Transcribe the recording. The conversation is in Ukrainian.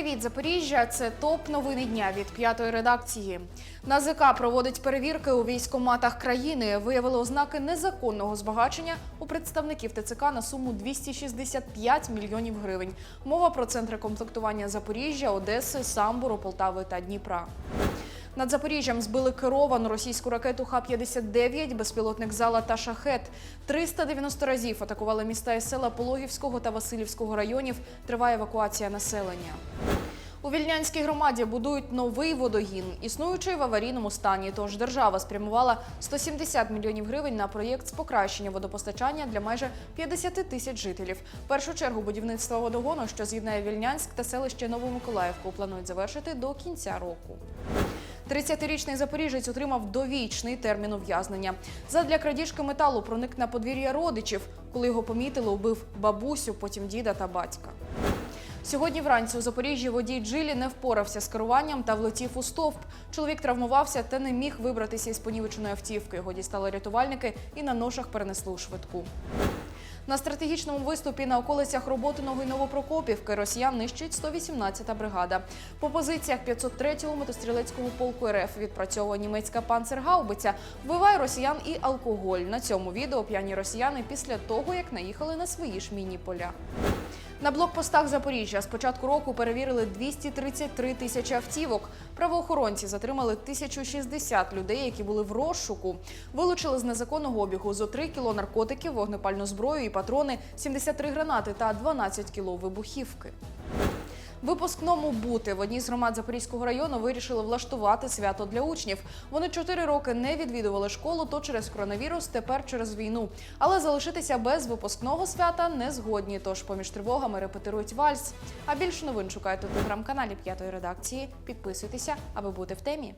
Привіт, Запоріжжя! Це топ новини дня від п'ятої редакції. НАЗК проводить перевірки у військоматах країни. Виявили ознаки незаконного збагачення у представників ТЦК на суму 265 мільйонів гривень. Мова про центри комплектування Запоріжжя, Одеси, Самбуру, Полтави та Дніпра. Над Запоріжжям збили керовану російську ракету Х-59, безпілотник «Зала» та «Шахет». 390 разів атакували міста і села Пологівського та Васильівського районів. Триває евакуація населення. У Вільнянській громаді будують новий водогін, існуючий в аварійному стані. Тож держава спрямувала 170 мільйонів гривень на проєкт з покращення водопостачання для майже 50 тисяч жителів. В першу чергу будівництво водогону, що з'єднає Вільнянськ та селище Новомиколаївку, планують завершити до кінця року. 30-річний запоріжець отримав довічний термін ув'язнення. Задля крадіжки металу проник на подвір'я родичів. Коли його помітили, убив бабусю, потім діда та батька. Сьогодні вранці у Запоріжжі водій Джилі не впорався з керуванням та влетів у стовп. Чоловік травмувався та не міг вибратися із понівеченої автівки. Його дістали рятувальники і на ношах перенесли у швидку. На стратегічному виступі на околицях Роботиного і Новопрокопівки росіян нищить 118-та бригада. По позиціях 503-го мотострілецького полку РФ відпрацьовує німецька панцергаубиця. Вбиває росіян і алкоголь. На цьому відео п'яні росіяни після того, як наїхали на свої ж міні-поля. На блокпостах Запоріжжя з початку року перевірили 233 тисячі автівок. Правоохоронці затримали 1060 людей, які були в розшуку. Вилучили з незаконного обігу зо 3 кіло наркотиків, вогнепальну зброю і патрони, 73 гранати та 12 кіло вибухівки. Випускному бути в одній з громад Запорізького району вирішили влаштувати свято для учнів. Вони чотири роки не відвідували школу, то через коронавірус, тепер через війну. Але залишитися без випускного свята не згодні. Тож поміж тривогами репетирують вальс. А більше новин шукайте у телеграм-каналі п'ятої редакції. Підписуйтеся, аби бути в темі.